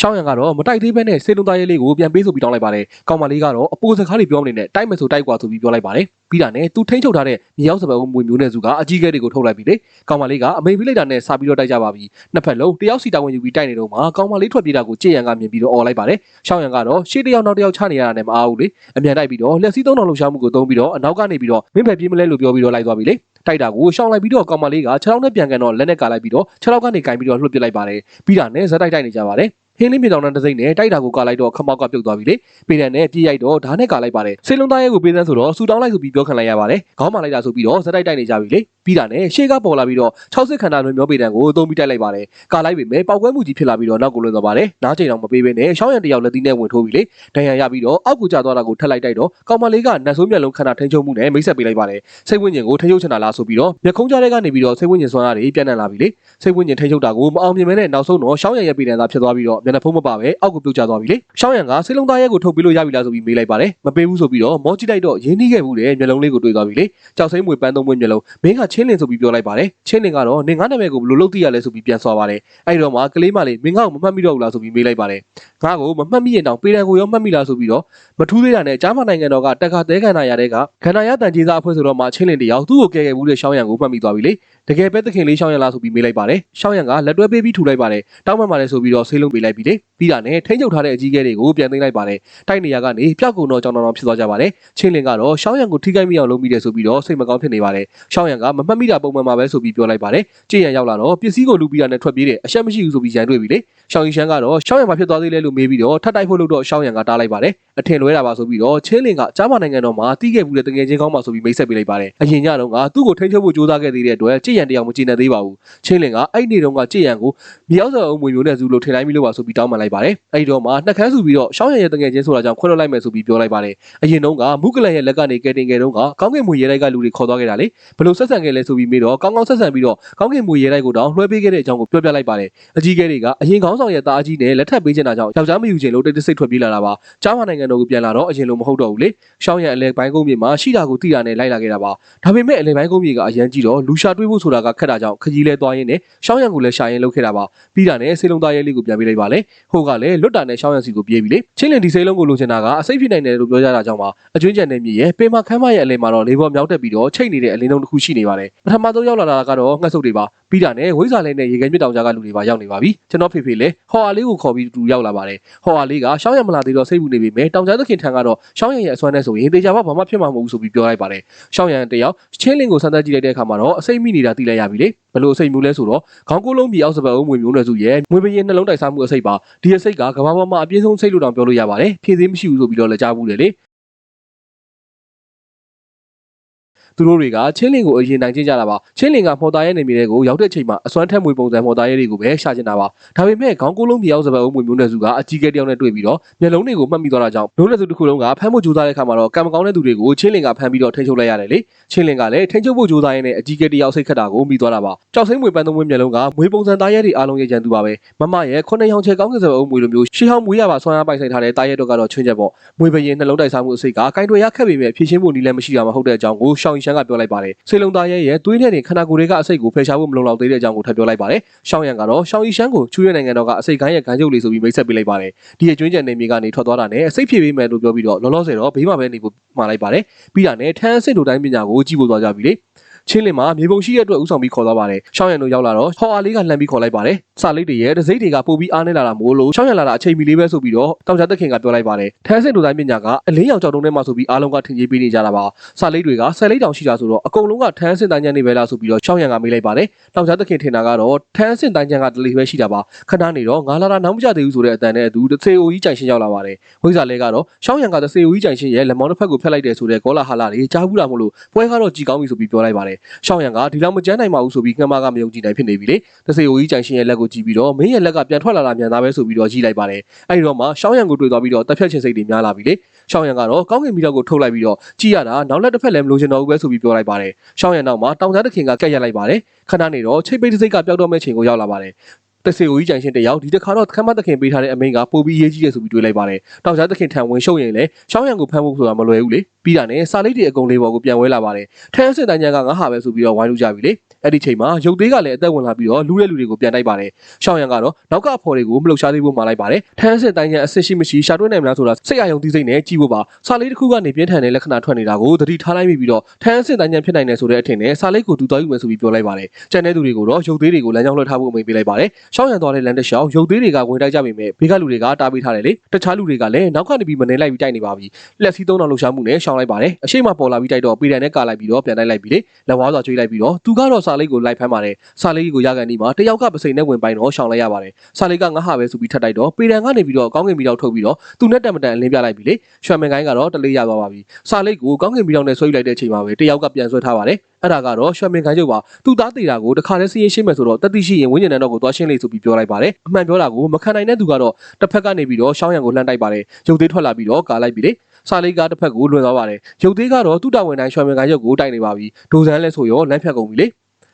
ရှောင်းရံကတော့မတိုက်သေးဘဲနဲ့စေလုံသားရဲလေးကိုပြန်ပေးဆိုပြီးတောင်းလိုက်ပါတယ်ကောင်မလေးကတော့အပိုးစကားတွေပြောမနေနဲ့တိုက်မယ်ဆိုတိုက်ကွာဆိုပြီးပြောလိုက်ပါတယ်ပြီးတာနဲ့သူထိန်းချုပ်ထားတဲ့မြေရောက်စပယ်ဦးမွေမျိုးနဲ့စုကအကြီးကဲတွေကိုထုတ်လိုက်ပြီလေကောင်မလေးကအမိန်ပြလိုက်တာနဲ့စာပြီးတော့တိုက်ကြပါပြီနှစ်ဖက်လုံးတယောက်စီတာဝန်ယူပြီးတိုက်နေတော့မှကောင်မလေးထွက်ပြေးတာကိုကြည်ရန်ကမြင်ပြီးတော့អော်လိုက်ပါတယ်ရှောင်းရံကတော့ရှေ့တစ်ယောက်နောက်တစ်ယောက်ချနေရတာနဲ့မအားဘူးလေအမြန်တိုက်ပြီးတော့လက်စီးသုံးတော်လှူရှားမှုကိုသုံးပြီးတော့အနောက်ကနေပြီးတော့မင်းဖက်ပြေးမလဲလို့ပြောပြီးတော့လိုက်သွားပြီလေတိုက်တာကိုရှောင်းလိုက်ပြီးတော့ကောင်မလေးကခြေထောက်နဲ့ပြန်ကန်တော့လက်နဲ့ကာလိုက်ပြီးတော့ခြေထောက်ကနေကင်ပြီးတော့လှုပ်ပစ်လိုက်ပါတယ်ပြီးတာနဲ့ဇက်တိုက်တိုက်နေကြပါတယ် ဟင်းလင်းမြေတောင်နဲ့တစိမ့်နဲ့တိုက်တာကိုကာလိုက်တော့ခမောက်ကပြုတ်သွားပြီလေပေတံနဲ့ပြေးရိုက်တော့ဓာတ်နဲ့ကာလိုက်ပါတယ်စေလုံးသားရဲကိုပေးစမ်းဆိုတော့ဆူတောင်းလိုက်ဆိုပြီးပြောခံလိုက်ရပါတယ်ခေါင်းမာလိုက်တာဆိုပြီးတော့ဇက်တိုက်တိုက်နေကြပြီလေပြီးတာနဲ့ရှေ့ကပေါ်လာပြီးတော့60ခန္ဓာလွင်မျောပေတံကိုသုံးပြီးတိုက်လိုက်ပါတယ်ကာလိုက်ပေမဲ့ပောက်ကွဲမှုကြီးဖြစ်လာပြီးတော့နောက်ကိုလွင်သွားပါတယ်နားချိန်တော့မပေးဘဲနဲ့ရှောင်းရံတယောက်လက်သီးနဲ့ဝင်ထိုးပြီလေဒဏ်ရာရပြီးတော့အောက်ကိုကျသွားတာကိုထက်လိုက်တိုက်တော့ကောင်မလေးကနတ်ဆိုးမျက်လုံးခန္ဓာထိန်ချုံမှုနဲ့မိတ်ဆက်ပေးလိုက်ပါတယ်စိတ်ဝိညာဉ်ကိုထိန်ချုပ်ချင်တာလားဆိုပြီးတော့မျက်ခုံးကြားထဲကနေပြီးတော့စိတ်ဝိညာဉ်ဆွမ်းအားတွေပြန်နံလာပြီလေစိတ်ဝိညာဉ်ထိန်ချုပ်တာကိုမအောင်မြင်မဲနဲ့နောက်ဆုံးတော့ရှောင်းရံရဲ့ပေတံသာဖြစ်သွားပြီးတော့မျက်နှာဖုံးမပါပဲအောက်ကိုပြုတ်ကျသွားပြီလေရှောင်းရံကစိတ်လုံးသားရဲကိုထုတ်ပေးလို့ရပြီလားဆိုပြီးမေးလိုက်ပါတယ်မပေးဘူးဆိုပြီးတော့မောကြည့်လိုက်တော့ရင်းနှီးခဲ့ဘူးတဲ့မျက်လုံးလေးကိုတွေ့သွားပြီလေကြောက်စိမ့်မွေပန်းသုံးမွေးမျက်လုံးမင်းကချင်းလင်ဆိုပြီးပြောလိုက်ပါတယ်ချင်းလင်ကတော့နေငါနာမည်ကိုဘယ်လိုလုပ်သိရလဲဆိုပြီးပြန်ဆွာပါတယ်အဲ့ဒီတော့မှကလေးမလေးမင်းကမမှတ်မိတော့ဘူးလားဆိုပြီးမေးလိုက်ပါတယ်ငါ့ကိုမမှတ်မိရင်တောင်ပေတံကိုရောမှတ်မိလားဆိုပြီးတော့မထူးသေးတာနဲ့ကြားမနိုင်ငံတော်ကတက်ခါသဲခန္ဓာရတဲ့ကခန္ဓာရတန်ကြီးစားအဖွဲ့ဆိုတော့မှချင်းလင်တယောက်သူ့ကိုကဲခဲ့ဘူးတဲ့ရှောင်းရံကိုမှတ်မိသွားပြီလေ တကယ်ပဲသခင်လေးရှောင်းရံလားဆိုပြီးမေးလိုက်ပါတယ်ရှောင်းရံကလက်တွဲပေးပြီးထူလိုက်ပါတယ်တောင်းမှန်ပါတယ်ဆိုပြီးတော့ဆေးလုံးပေးလိုက်ပြီလေပြီးတာနဲ့ထိန်းချုပ်ထားတဲ့အကြီးအကဲတွေကိုပြန်သိမ်းလိုက်ပါတယ်တိုက်နေရကနေပျောက်ကုန်တော့ကြောင်တော်ဖြစ်သွားကြပါတယ်ချင်းလင်ကတော့ရှောင်းရံကိုထိခိုက်မိအောင်လုပ်မိတယ်ဆိုပြီးတော့စိတ်မကောင်းဖြစ်နေပါတယ်ရှောင်းရံကမမှတ်မိတာပုံမှန်ပါပဲဆိုပြီးပြောလိုက်ပါတယ်ကြည်ရံရောက်လာတော့ပစ္စည်းကိုလူပြီးတာနဲ့ထွက်ပြေးတယ်အရှက်မရှိဘူးဆိုပြီးရန်တွေ့ပြီလေရှောင်းရင်ရှမ်းကတော့ရှောင်းရံမှာဖြစ်သွားသေးလဲလို့မေးပြီးတော့ထပ်တိုက်ဖို့လို့တော့ရှောင်းရံကတားလိုက်ပါတယ်အထင်လွဲတာပါဆိုပြီးတော့ချင်းလင်ကကြားမနိုင်ငံတော်မှာတီးခဲ့ဘူးတဲ့တငယ်ချင်းကောင်းပါဆိုပြီးမိတ်ဆက်ပေးလိုက်ပါတယ်အရင်ညတော့ကသူ့ကိုထိန်းချုပ်ဖို့ကြိုးစားခဲ့သေးတဲ့အတွက်ကြည်ရံတရားမကြည်နေသေးပါဘူးချင်းလင်ကအဲ့ဒီတော့ကကြည်ရံကိုမြေရောက်စောအုံမွေမျိုးနဲ့စုလို့ထင်လိုက်မိလို့ပါဆိုပြီးတောင်းပန်လိုက်ပါတယ်အဲ့ဒီတော့မှနှက်ခမ်းစုပြီးတော့ရှောင်းရံရဲ့တငယ်ချင်းဆိုတာကြောင့်ခွင့်လွှတ်လိုက်မယ်ဆိုပြီးပြောလိုက်ပါတယ်အရင်တော့ကမုကလန်ရဲ့လက်ကနေကဲတင်ခဲ့တော့ကကောင်းကင်မွေရဲတိုက်ကလူတွေခေါ်သွားခဲ့တာလေဘလို့ဆက်ဆံခဲ့လဲဆိုပြီးမေးတော့ကောင်းကောင်းဆက်ဆံပြီးတော့ကောင်းကင်မွေရဲတိုက်ကိုတောင်းလွှဲပေးခဲ့တဲ့အကြောင်းကိုပြောပြလိုက်ပါတယ်အကြီးကဲတွေကအရင်ခေါင်းဆောင်ရဲ့တာအကြီးနဲ့လက်ထပ်ပေးချင်တာကြောင့်ယောက်ျားမယူချင်လို့တိတ်တဆိတ်ထွက်ပြေးလာတာပါကြားမနိုင်ငံတော်ကိုပြန်လာတော့အရင်လိုမဟုတ်တော့ဘူးလေရှောင်းရံအလဲပိုင်းကုန်းမြေမှာရှိတာကိုသိတာနဲ့လိုက်လာခဲ့တာပါဒါပေမဲ့အလဲပိုင်းကုန်းမြေကအရန်ကြီးတော့လူရှာတွေးဖို့ဆိုတာကခက်တာကြောင့်ခကြီးလဲသွားရင်းနဲ့ရှောင်းရံကိုလည်းရှာရင်လုပ်ခဲ့တာပါပြီးတာနဲ့ဆေးလုံးသားရဲလေးကိုပြန်ပေးလိုက်ပါလေဟိုကလည်းလွတ်တာနဲ့ရှောင်းရံစီကိုပြေးပြီလေချင်းလင်ဒီဆေးလုံးကိုလိုချင်တာကအစိတ်ဖြစ်နိုင်တယ်လို့ပြောကြတာကြောင့်ပါအကျွင်းကျန်တဲ့မြေရဲ့ပေမခမ်းမရဲ့အလဲမှာတော့လေဘော်မြောက်တက်ပြီးတော့ချိတ်နေတဲ့အလင်းလုံးတစ်ခုရှိနေပါတယ်ပထမဆုံးရောက်လာတာကတော့ငှက်ဆုပ်တွေပါ ပြီးတာနဲ့ဝိဇာလဲနဲ့ရေခဲမြစ်တောင်ကြားကလူတွေပါရောက်နေပါပြီကျွန်တော်ဖေဖေလည်းဟော်အားလေးကိုခေါ်ပြီးတူရောက်လာပါတယ်ဟော်အားလေးကရှောင်းရံမလာသေးတော့စိတ်ဘူးနေပြီမယ်တောင်ကြားသခင်ထံကတော့ရှောင်းရံရဲ့အစွမ်းနဲ့ဆိုရင်တေချာဘာမှဖြစ်မှာမဟုတ်ဘူးဆိုပြီးပြောလိုက်ပါတယ်ရှောင်းရံတယောက်ချင်းလင်းကိုစမ်းသပ်ကြည့်လိုက်တဲ့အခါမှာတော့အစိတ်မိနေတာသိလိုက်ရပြီလေဘလို့အစိတ်မျိုးလဲဆိုတော့ခေါင်းကိုးလုံးမြေအောက်စပတ်အုံးမွေမျိုးနယ်စုရဲ့မွေပရင်နှလုံးတိုက်စားမှုအစိတ်ပါဒီအစိတ်ကကဘာပေါ်မှာအပြင်းဆုံးစိတ်လို့တောင်ပြောလို့ရပါတယ်ဖြည့်သေးမရှိဘူးဆိုပြီးတော့လည်းကြားဘူးလေ သူတို့တွေကချင်းလင်ကိုအရင်နိုင်ချင်းကြတာပါချင်းလင်ကမော်တာရဲ့နေမြေတွေကိုရောက်တဲ့ချိန်မှာအစွမ်းထက်မွေပုံစံမော်တာရဲ့တွေကိုပဲရှာချင်တာပါဒါပေမဲ့ခေါင်းကိုးလုံးမြေအောက်စပတ်အုံးမွေမျိုးနယ်စုကအကြီးကဲတယောက်နဲ့တွေ့ပြီးတော့မျက်လုံးတွေကိုမှတ်မိသွားတာကြောင့်မျိုးနယ်စုတစ်ခုလုံးကဖမ်းဖို့ကြိုးစားတဲ့အခါမှာတော့ကံမကောင်းတဲ့သူတွေကိုချင်းလင်ကဖမ်းပြီးတော့ထိန်းချုပ်လိုက်ရတယ်လေချင်းလင်ကလည်းထိန်းချုပ်ဖို့ကြိုးစားရင်းနဲ့အကြီးကဲတယောက်စိတ်ခတ်တာကိုမိသွားတာပါကြောက်စိမ့်မွေပန်းသုံးမွေမျက်လုံးကမွေပုံစံသားရဲတွေအားလုံးရဲ့ရန်သူပါပဲမမရဲ့ခုနှစ်ရောင်ချေကောင်းကစားအုံးမွေလိုမျိုးရှေးဟောင်းမွေးရပါဆွမ်းအားပိုက်ဆိုင်ထားတဲ့တာရဲတော့ကတော့ချွင်းချက်ပေါ့မွေပရင်နှလုံးတိုက်စားမှုအစိတ်ကကင်တွေရခက်ပေမဲ့ဖြည့်ရှင်းဖို့နည်းလည်းမရှိတာမဟုတ်တဲ့အကြောင်းကိုရှောင်းရှန်ကပြောလိုက်ပါတယ်ဆေလုံသားရဲရဲ့သွေးနဲ့တင်ခန္ဓာကိုယ်တွေကအစိတ်ကိုဖယ်ရှားဖို့မလုံလောက်သေးတဲ့အကြောင်းကိုထပ်ပြောလိုက်ပါတယ်ရှောင်းရန်ကတော့ရှောင်းဤရှန်ကိုချူရဲနိုင်ငံတော်ကအစိတ်ကိုင်းရဲ့ခံချုပ်လေးဆိုပြီးမိတ်ဆက်ပေးလိုက်ပါတယ်ဒီအကျွင်းကျန်နေမြေကနေထွက်သွားတာနဲ့အစိတ်ဖြည့်ပေးမယ်လို့ပြောပြီးတော့လောလောဆယ်တော့ဘေးမှာပဲနေဖို့မှာလိုက်ပါတယ်ပြီးတာနဲ့ထန်းအစစ်တို့တိုင်းပညာကိုကြည့်ဖို့သွားကြပြီလေ ချင်းလင်မှာမြေပုံရှိရဲ့အတွက်ဥဆောင်ပြီးခေါ်သွားပါတယ်။ရှောင်းရံတို့ရောက်လာတော့ဟော်အားလေးကလှမ်းပြီးခေါ်လိုက်ပါတယ်။စာလိတ်တွေရဲ့တစိမ့်တွေကပို့ပြီးအားနေလာတာမို့လို့ရှောင်းရံလာတာအချိန်မီလေးပဲဆိုပြီးတော့တောင်ချသက်ခင်ကပြောလိုက်ပါတယ်။ထန်းစစ်တို့တိုင်းပညာကအလင်းရောင်ကြောက်တုံးထဲမှာဆိုပြီးအားလုံးကထင်ကြီးပေးနေကြတာပါ။စာလိတ်တွေကဆယ်လိတ်တောင်ရှိတာဆိုတော့အကုန်လုံးကထန်းစစ်တိုင်းချမ်းနေပဲလားဆိုပြီးတော့ရှောင်းရံကမေးလိုက်ပါတယ်။တောင်ချသက်ခင်ထင်တာကတော့ထန်းစစ်တိုင်းချမ်းကတလီပဲရှိတာပါ။ခဏနေတော့ငါလာတာနောက်မကြသေးဘူးဆိုတဲ့အတန်နဲ့အတူတစေအိုကြီးကြိုင်ရှင်းရောက်လာပါတယ်။ဝိဇ္ဇာလဲကတော့ရှောင်းရံကတစေအိုကြီးကြိုင်ရှင်းရဲ့လက်မောင်းတစ်ဖက်ကိုဖက်လိုက်တယ်ဆိုတဲ့ကောလာဟာလာတွေကြားဘူးတာမို့လို့ပွဲကတော့ကြည်ကောင်းပြီဆိုပြီးပြောလိုက်ပါတယ်။ရှောင်းရံကဒီလောက်မကြမ်းနိုင်ပါဘူးဆိုပြီးငှမကမယုံကြည်နိုင်ဖြစ်နေပြီလေတစေအိုကြီးကြိုင်ရှင်ရဲ့လက်ကိုကြည့်ပြီးတော့မင်းရဲ့လက်ကပြန်ထွက်လာတာမြန်သားပဲဆိုပြီးတော့ကြည့်လိုက်ပါတယ်အဲဒီတော့မှရှောင်းရံကိုတွေ့သွားပြီးတော့တက်ဖြတ်ခြင်းစိတ်တွေများလာပြီလေရှောင်းရံကတော့ကောင်းကင်မီတော့ကိုထုတ်လိုက်ပြီးတော့ကြည့်ရတာနောက်လက်တစ်ဖက်လည်းမလို့ချင်တော့ဘူးပဲဆိုပြီးပြောလိုက်ပါတယ်ရှောင်းရံနောက်မှာတောင်ကြားတခင်ကကက်ရက်လိုက်ပါတယ်ခဏနေတော့ချိတ်ပိတ်စိတ်ကပျောက်တော့မဲ့ချိန်ကိုရောက်လာပါတယ်တစေအိုကြီးကြိုင်ရှင်တယောက်ဒီတစ်ခါတော့ခမ်းမသခင်ပေးထားတဲ့အမိန်ကပို့ပြီးရေးကြီးရဆိုပြီးတွေးလိုက်ပါတယ်။တောင်ကြားသခင်ထံဝင်ရှုပ်ရင်လည်းရှောင်းရံကိုဖမ်းဖို့ဆိုတာမလွယ်ဘူးလေ။ပြီးတာနဲ့စာလိတ်တွေအကုန်လေးပေါ်ကိုပြန်ဝဲလာပါတယ်ထန်းစင်တိုင်းညာကငါဟာပဲဆိုပြီးတော့ဝိုင်းလို့ကြပြီလေအဲ့ဒီချိန်မှာရုပ်သေးကလည်းအသက်ဝင်လာပြီးတော့လူတဲ့လူတွေကိုပြန်တိုက်ပါတယ်ရှောင်းရံကတော့နောက်ကဖော်တွေကိုမလှုပ်ရှားသေးဖို့မှာလိုက်ပါတယ်ထန်းစင်တိုင်းညာအဆစ်ရှိမရှိရှာတွဲနိုင်မလားဆိုတာစိတ်အယုံသိစိတ်နဲ့ကြည့်ဖို့ပါစာလိတ်တစ်ခုကနေပြင်းထန်တဲ့လက္ခဏာထွက်နေတာကိုသတိထားလိုက်မိပြီးတော့ထန်းစင်တိုင်းညာဖြစ်နိုင်တယ်ဆိုတဲ့အထင်နဲ့စာလိတ်ကိုတူတော်ယူမယ်ဆိုပြီးပြောလိုက်ပါတယ်ကျန်တဲ့သူတွေကိုတော့ရုပ်သေးတွေကိုလမ်းကြောင်းလွှတ်ထားဖို့အမိန့်ပေးလိုက်ပါတယ်ရှောင်းရံသွားတဲ့လမ်းတစ်လျှောက်ရုပ်သေးတွေကဝင်တိုက်ကြပေမဲ့ဘေးကလူတွေကတားပေးထားတယ်လေတခြားလူတွေကလည်းနောက်ကနေပြီးမနေလိုက်ပြီးတိုက်နေပါပြီလက်စီးသုံးတော်လှုပ်ရှားမှုနဲ့ရှောင်းလိုက်ပါတယ်အရှိမပေါ်လာပြီးတိုက်တော့ပေတံနဲ့ကာလိုက်ပြီးတော့ပြန်တိုက်လိုက်ပြီးလေလက်ဝါးစွာကျွေးလိုက်ပြီးတော့သူကတော့စာလိတ်ကိုလိုက်ဖမ်းပါတယ်စာလိတ်ကိုရကန်ဒီမှာတယောက်ကပစိန်နဲ့ဝင်ပိုင်းတော့ရှောင်းလိုက်ရပါတယ်စာလိတ်ကငါဟာပဲဆိုပြီးထပ်တိုက်တော့ပေတံကနေပြီးတော့ကောင်းကင်ပြီးတော့ထုတ်ပြီးတော့သူနဲ့တံမတန်အလင်းပြလိုက်ပြီလေရွှေမန်ကိုင်းကတော့တလေးရသွားပါပြီစာလိတ်ကိုကောင်းကင်ပြီးတော့နဲ့ဆွဲယူလိုက်တဲ့အချိန်မှာပဲတယောက်ကပြန်ဆွဲထားပါတယ်အဲ့ဒါကတော့ရွှေမင်ခိုင်ချုပ်ပါသူသားသေးတာကိုတခါတည်းစီးရင်ရှင်းမယ်ဆိုတော့တတိရှိရင်ဝင်းကျင်တန်းတော့ကိုသွားရှင်းလိမ့်ဆိုပြီးပြောလိုက်ပါတယ်အမှန်ပြောတာကိုမခံနိုင်တဲ့သူကတော့တစ်ဖက်ကနေပြီးတော့ရှောင်းရံကိုလှမ်းတိုက်ပါတယ်ရုပ်သေးထွက်လာပြီးတော့ကာလိုက်ပြီလေ စာလိတ်ကတစ်ဖက်ကိုလွန်သွားပါတယ်ရုပ်သေးကတော့သူ့တာဝန်တိုင်းရွှေမင်ခိုင်ချုပ်ကိုတိုက်နေပါပြီဒိုဇန်လဲဆိုရောလမ်းဖြတ်ကုန်ပြီလေ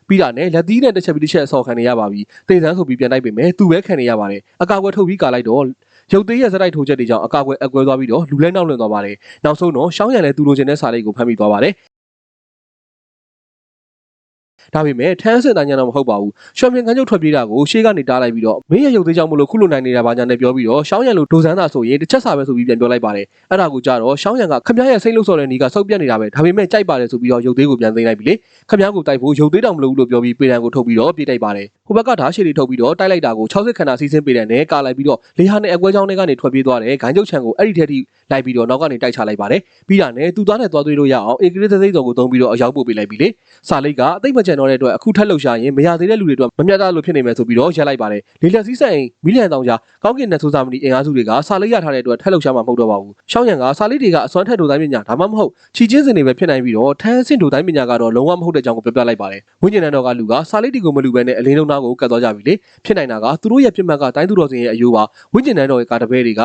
ပြီးတာနဲ့လက်သီးနဲ့တစ်ချက်ပြီးတစ်ချက်အစော်ခံနေရပါပြီ။တေဆန်းဆိုပြီးပြန်တိုက်ပေမဲ့သူပဲခံနေရပါတယ်။အကာအကွယ်ထုတ်ပြီးကာလိုက်တော့ရုပ်သေးရဲ့စတိုက်ထိုးချက်တွေကြောင့်အကာအကွယ်အကွယ်သွားပြီးတော့လူလဲနောက်လွင်သွားပါတယ်။နောက်ဆုံးတော့ရှောင်းရံလဲသူလိုချင်တဲ့စာလေးကိုဖမ်းမိသွားပါတယ် ဒါပေမဲ့ထန်းစင်တိုင်းညာတော့မဟုတ်ပါဘူး။ရှော့မင်ကန်ကျုပ်ထွက်ပြေးတာကိုရှေ့ကနေတားလိုက်ပြီးတော့မင်းရဲ့ရုပ်သေးကြောင့်မလို့ခုလိုနိုင်နေတာပါညာနဲ့ပြောပြီးတော့ရှောင်းရံလိုဒိုဇန်းသာဆိုရင်တစ်ချက်စာပဲဆိုပြီးပြန်ပြောလိုက်ပါတယ်။အဲ့ဒါကိုကြတော့ရှောင်းရံကခမည်းရဲ့စိတ်လို့ဆိုတဲ့နီးကစောက်ပြက်နေတာပဲ။ဒါပေမဲ့ကြိုက်ပါတယ်ဆိုပြီးတော့ရုပ်သေးကိုပြန်သိမ်းလိုက်ပြီလေ။ခမည်းကိုတိုက်ဖို့ရုပ်သေးတောင်မလို့ဘူးလို့ပြောပြီးပေတံကိုထုတ်ပြီးတော့ပြေးတိုက်ပါတယ်။ ဟိုဘက်ကဓာတ်ရှည်တွေထုတ်ပြီးတော့တိုက်လိုက်တာကို60ခန္ဓာစီးစင်းပေတံနဲ့ကာလိုက်ပြီးတော့လေဟာနဲ့အကွဲချောင်းတွေကနေထွက်ပြေးသွားတယ်။ဂိုင်းကျုပ်ချံကိုအဲ့ဒီထက်ထိလိုက်ပြီးတော့နောက်ကနေတိုက်ချလိုက်ပါတယ်။ပြီးတာနဲ့သူသားနဲ့သွားသွေးလို့ရအောင်အေကရစ်သသိန်းတော်ကိုသုံးပြီးတော့အရောက်ပို့ပေးလိုက်ပြီလေ။စာလိတ်ကအသိမကျန်တော့တဲ့အတွက်အခုထက်လှုပ်ရှားရင်မရသေးတဲ့လူတွေအတွက်မမျှတလို့ဖြစ်နေမယ်ဆိုပြီးတော့ရက်လိုက်ပါတယ်။လေလက်စည်းဆိုင်မီလီယံတောင်ကြားကောင်းကင်နဲ့ဆိုးစာမဏီအင်အားစုတွေကစာလိတ်ရထားတဲ့အတွက်ထက်လှုပ်ရှားမှာမဟုတ်တော့ပါဘူး။ရှောင်းရံကစာလိတ်တွေကအစွမ်းထက်ဒိုတိုင်းပညာဒါမှမဟုတ်ချီချင်းစင်တွေပဲဖြစ်နိုင်ပြီးတော့ထန်းစင်ဒိုတိုင်းပညာကတော့လုံးဝမဟုတ်တဲ့အကြောင်းကိုပြောပြလိုက်ပါတယ်။ဝိညာဉ်တန်တော်ကလူကစာလိတ်တွေကိုမလူပဲနဲ့အလင်းလုံးသားကိုကတ်သွားကြပြီလေ။ဖြစ်နိုင်တာကသူတို့ရဲ့ပြစ်မှတ်ကတိုင်းသူတော်စင်ရဲ့အယိုးပါဝိညာဉ်တန်တော်ရဲ့ကာတပဲတွေက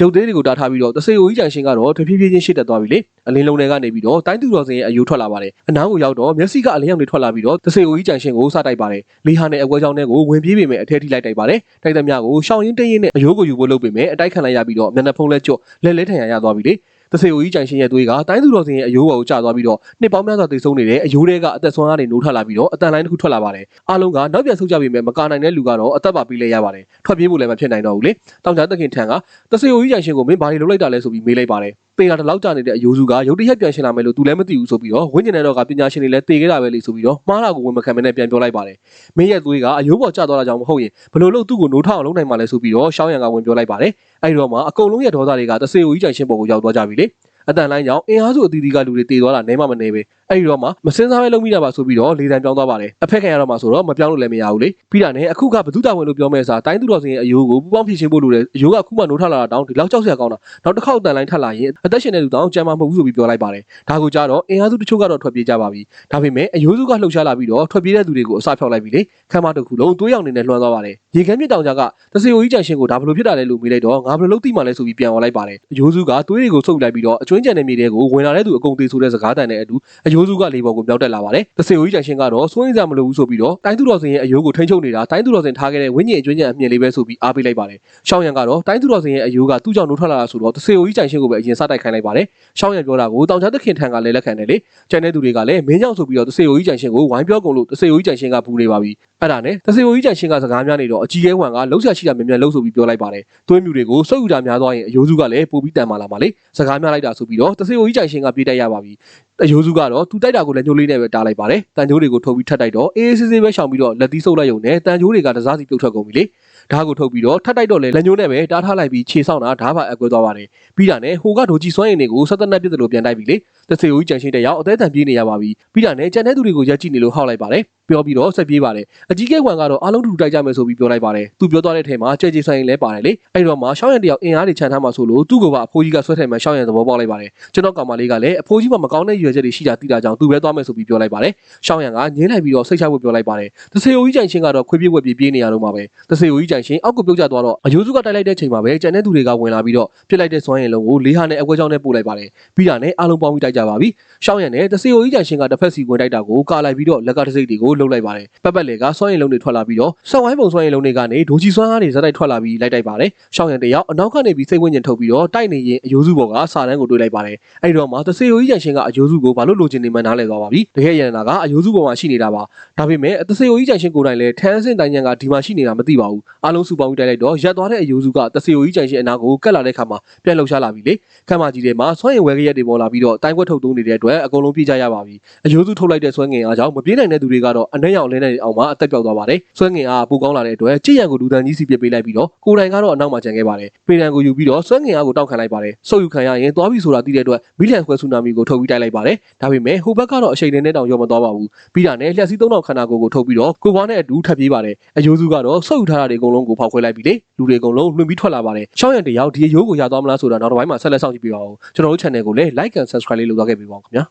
ရုပ်သေးတွေကိုတားထားပြီးတော့တဆေအိုကြီးကြိုင်ရှင်ကတော့တဖြည်းဖြည်းချင်းရှေ့တက်သွားပြီလေအလင်းလုံးတွေကနေပြီးတော့တိုင်းသူတော်စင်ရဲ့အယိုးထွက်လာပါတယ်အနားကိုရောက်တော့မျက်စိကအလင်းရောင်တွေထွက်လာပြီးတော့တဆေအိုကြီးကြိုင်ရှင်ကိုစတိုက်ပါတယ်လေဟာနဲ့အကွဲချောင်းတွေကိုဝင်ပြေးပေမဲ့အထက်ထိလိုက်တိုက်ပါတယ်တိုက်သမျှကိုရှောင်းရင်းတင်းရင်းနဲ့အယိုးကိုယူဖို့လုပ်ပေမဲ့အတိုက်ခံလိုက်ရပြီးတော့မျက်နှာဖုံးလက်ကျွတ်လက်လဲထန်ရရသွားပြီလေ တဆေအိုကြီးကြိုင်ရှင်ရဲ့သွေးကတိုင်းသူတော်စင်ရဲ့အယိုးပေါ်ကိုကျသွားပြီးတော့နှစ်ပေါင်းများစွာတိတ်ဆုံးနေတဲ့အယိုးတွေကအသက်ဆွမ်းအားတွေနိုးထွက်လာပြီးတော့အတန်လိုင်းတစ်ခုထွက်လာပါတယ်အားလုံးကနောက်ပြန်ဆုတ်ကြပြီမဲ့မကာနိုင်တဲ့လူကတော့အသက်ပါပြီးလဲရပါတယ်ထွက်ပြေးဖို့လည်းမဖြစ်နိုင်တော့ဘူးလေတောင်ကြားသခင်ထံကတဆေအိုကြီးကြိုင်ရှင်ကိုမင်းဘာတွေလုပ်လိုက်တာလဲဆိုပြီးမေးလိုက်ပါတယ်တေတာတလောက်ကြနေတဲ့အယိုးစုကရုတ်တရက်ပြန်ရှင်လာမယ်လို့သူလည်းမသိဘူးဆိုပြီးတော့ဝိညာဉ်နဲ့တော့ကပညာရှင်တွေလည်းတေခဲ့တာပဲလေဆိုပြီးတော့မှားတာကိုဝင်မခံမနဲ့ပြန်ပြောလိုက်ပါတယ်မင်းရဲ့သွေးကအယိုးပေါ်ကျသွားတာကြောင့်မဟုတ်ရင်ဘလို့လို့သူ့ကိုနိုးထအောင်လုပ်နိုင်မှလဲဆိုပြီးတော့ရှောင်းရံကဝင်ပြောလိုက်ပါတယ် အဲဒီတော့မှအကုန်လုံးရဲ့ဒေါသတွေကတဆေအိုကြီးကြိုင်ရှင်ပေါ်ကိုရောက်သွားကြပြီလေအတန်လိုင်းကြောင့်အင်အားစုအသီးသီးကလူတွေတည်သွားတာနဲမှမနေပဲ အဲ့ဒီတော့မှမစင်းစားပဲလုံးမိတာပါဆိုပြီးတော့လေတံပြောင်းသွားပါတယ်အဖက်ခံရတော့မှဆိုတော့မပြောင်းလို့လည်းမရဘူးလေပြီးတာနဲ့အခုကဘသူတာဝန်လို့ပြောမဲ့စားတိုင်းသူတော်စင်ရဲ့အယိုးကိုပူပေါင်းဖြည့်ရှင်းဖို့လိုတယ်အယိုးကခုမှနိုးထလာတာတောင်းဒီလောက်ကြောက်စရာကောင်းတာနောက်တစ်ခေါက်အတန်လိုင်းထပ်လာရင်အသက်ရှင်တဲ့လူတောင်ကြမ်းမမဟုတ်ဘူးဆိုပြီးပြောလိုက်ပါတယ်ဒါကိုကြတော့အင်အားစုတချို့ကတော့ထွက်ပြေးကြပါပြီဒါပေမဲ့အယိုးစုကလှုပ်ရှားလာပြီးတော့ထွက်ပြေးတဲ့သူတွေကိုအစဖျောက်လိုက်ပြီလေခမ်းမတစ်ခုလုံးသွေးရောင်နေနဲ့လွှမ်းသွားပါတယ်ရေခမ်းမြစ်တောင်ကြကတစီအိုကြီးကြံရှင်ကိုဒါဘလို့ဖြစ်တာလဲလို့မေးလိုက်တော့ငါဘလို့လုပ်သိမှလဲဆိုပြီးပြန်ဝင်လိုက်ပါတယ်အယိုးစုကသွေးတွေကိုဆုပ်လိုက်ပြီးတော့အကျွင်းကြံတဲ့မြေတွေကိုဝင်လာတဲ့သူအကုန်သေးဆိုတဲ့စကားတန်တဲ့အတူအယိုးစုကလေပေါ်ကိုမြောက်တက်လာပါတယ်တစီအိုကြီးကြံရှင်ကတော့စိုးရိမ်စရာမလိုဘူးဆိုပြီးတော့တိုင်းသူတော်စင်ရဲ့အယိုးကိုထိန်းချုပ်နေတာတိုင်းသူတော်စင်ထားခဲ့တဲ့ဝင်းကျင်အကျွင်းကြံအမြင်လေးပဲဆိုပြီးအားပေးလိုက်ပါတယ်ရှောင်းရံကတော့တိုင်းသူတော်စင်ရဲ့အယိုးကသူ့ကြောင့်နိုးထွက်လာတာဆိုတော့တစီအိုကြီးကြံရှင်ကိုပဲအရင်စတိုက်ခိုင်းလိုက်ပါတယ်ရှောင်းရံပြောတာကိုတောင်ချသခင်ထံကလည်းလက်ခံတယ်လေကျန်တဲ့သူတွေကလည်းမင်းကြောင့်ဆိုပြီးတော့တစီအိုကြီးကြံရှင်ကိုဝိုင်းပြောကုန်လို့တစီအိုကြီးကြံရှင်ကဘူးနေပါပြီအဲ့ဒါနဲ့တစီအိုကြီးကြံရှင်ကစကားများနေတော့အကြီးကဲဝံကလှုပ်ရှားရှိတာမြန်မြန်လှုပ်ဆိုပြီးပြောလိုက်ပါတယ်သွေးမြူတွေကိုစုပ်ယူတာများသွားရင်အယိုးစုကလည်းပိုပြီးတန်မာလာပါလေစကားများလိုက်တာဆိုပြီးတော့တစီအိုကြီးကြံရှင်ကပြေးတိုက်ရပါပြီအယိုးစုကတော့သူတိုက်တာကိုလည်းညှိုးလေးနဲ့ပဲတားလိုက်ပါတယ်တန်ကြိုးတွေကိုထုတ်ပြီးထပ်တိုက်တော့အေးအေးဆေးဆေးပဲရှောင်ပြီးတော့လက်သီးဆုပ်လိုက်ရုံနဲ့တန်ကြိုးတွေကတစားစီပြုတ်ထွက်ကုန်ပြီလေဓာတ်ကိုထုတ်ပြီးတော့ထပ်တိုက်တော့လေလက်ညှိုးနဲ့ပဲတားထားလိုက်ပြီးခြေဆောင်တာဓာတ်ပါအကွဲသွားပါတယ်ပြီးတာနဲ့ဟိုကဒိုကြီးစွမ်းရည်တွေကိုဆက်သက်နဲ့ပြစ်တယ်လို့ပြန်တိုက်ပြီလေ တစေဦးကြံရှင်းတဲ့ရောက်အသေးတန်ပြေးနေရပါပြီပြီးတာနဲ့ကြံတဲ့သူတွေကိုရက်ကြည့်နေလို့ဟောက်လိုက်ပါတယ်ပြောပြီးတော့ဆက်ပြေးပါတယ်အကြီးကဲကွန်ကတော့အားလုံးတူတိုက်ကြမယ်ဆိုပြီးပြောလိုက်ပါတယ်သူပြောသွားတဲ့ထဲမှာကြဲကြဲဆိုင်လည်းပါတယ်လေအဲ့တော့မှရှောင်းရံတယောက်အင်အားတွေခြံထားမှဆိုလို့သူ့ကိုပါအဖိုးကြီးကဆွဲထိုင်မှရှောင်းရံသဘောပေါက်လိုက်ပါတယ်ကျွန်တော်ကောင်မလေးကလည်းအဖိုးကြီးမှမကောင်းတဲ့ရွယ်ချက်တွေရှိတာသိတာကြောင့်သူပဲသွားမယ်ဆိုပြီးပြောလိုက်ပါတယ်ရှောင်းရံကငင်းလိုက်ပြီးတော့စိတ်ချဖို့ပြောလိုက်ပါတယ်တစေဦးကြီးကြိုင်ချင်းကတော့ခွေးပြေးဝက်ပြေးပြေးနေရတော့မှာပဲတစေဦးကြီးကြိုင်ချင်းအောက်ကိုပြုတ်ကျသွားတော့အယိုးစုကတိုက်လိုက်တဲ့ချိန်မှာပဲကြံတဲ့သူတွေကဝင်လာပြီးတော့ပြစ်လိုက်တဲ့စွမ်းရည်လုံးကိုလေးဟာနဲ့အကွဲချောင်းနဲ့ပို့လိုက်ပါတယ်ပြီးတာနဲ့အားလုံးပေါင်းပြီးတိုက်ကြကြပါပြီရှောင်းရံနဲ့တစီအိုကြီးကြံရှင်ကတစ်ဖက်စီဝင်တိုက်တာကိုကာလိုက်ပြီးတော့လက်ကတစိတ်တွေကိုလှုပ်လိုက်ပါတယ်ပတ်ပတ်လေကစွမ်းရင်လုံးတွေထွက်လာပြီးတော့ဆောင်းဝိုင်းပုံစွမ်းရင်လုံးတွေကနေဒိုချီစွမ်းအားတွေဇက်တိုက်ထွက်လာပြီးလိုက်တိုက်ပါတယ်ရှောင်းရံတယောက်အနောက်ကနေပြီးစိတ်ဝိညာဉ်ထုတ်ပြီးတော့တိုက်နေရင်အယိုးစုဘော်ကစာတန်းကိုတွေးလိုက်ပါတယ်အဲ့ဒီတော့မှတစီအိုကြီးကြံရှင်ကအယိုးစုကိုဘာလို့လိုချင်နေမှန်းနားလည်သွားပါပြီတကယ်ရန်နာကအယိုးစုဘော်မှာရှိနေတာပါဒါပေမဲ့တစီအိုကြီးကြံရှင်ကိုယ်တိုင်လည်းထန်းစင်တိုင်းညံကဒီမှာရှိနေတာမသိပါဘူးအားလုံးစုပေါင်းပြီးတိုက်လိုက်တော့ရက်သွားတဲ့အယိုးစုကတစီအိုကြီးကြံရှင်အနာကိုကတ်လာတဲ့ခါမှာပြန်လှုပ်ရှားလာပြီလေခမ်းမကြီးထဲမှာဆွမ်းရင်ဝဲကရက်တွေပေါ်လာပြီးတော့တိုင်းခွက်ထုတ်သွင်းနေတဲ့အတွက်အကုန်လုံးပြေးကြရပါပြီအယိုးစုထုတ်လိုက်တဲ့ဆွဲငင်အားကြောင့်မပြေးနိုင်တဲ့သူတွေကတော့အနှဲ့ရောင်လဲနေအောင်မှာအသက်ပြောက်သွားပါတယ်ဆွဲငင်အားပူကောင်းလာတဲ့အတွက်ကြည်ရန်ကိုလူတန်းကြီးစီပြစ်ပေးလိုက်ပြီးတော့ကိုယ်တိုင်ကတော့အနောက်မှာကျန်ခဲ့ပါတယ်ပေတံကိုယူပြီးတော့ဆွဲငင်အားကိုတောက်ခံလိုက်ပါတယ်ဆုပ်ယူခံရရင်သွားပြီဆိုတာသိတဲ့အတွက်မီလန်ခွဲဆူနာမီကိုထုတ်ပြီးတိုက်လိုက်ပါတယ်ဒါပေမဲ့ဟိုဘက်ကတော့အချိန်နဲ့တောင်ရောမသွားပါဘူးပြီးတာနဲ့လျှက်စီးသုံးတောင်ခန္ဓာကိုယ်ကိုထုတ်ပြီးတော့ကိုပွားနဲ့အတူထပ်ပြေးပါတယ်အယိုးစုကတော့ဆုပ်ယူထားတာတွေအကုန်လုံးကိုဖောက်ခွဲလိုက်ပြီလေလူတွေအကုန်လုံးလွှင့်ပြီးထွက်လာပါတယ်ရှောင်းရံတယောက်ဒီအယိုးကိုရသွားမလားဆိုတာနောက်တစ်ပိုင်းမှာဆက်လက်စောင့်ကြည့်ပေးပါဦးကျွန်တော်တို့ channel ကိုလည်း like and subscribe လေးလုပ်သွားခဲ့ပေးပါဦးခင်ဗျာ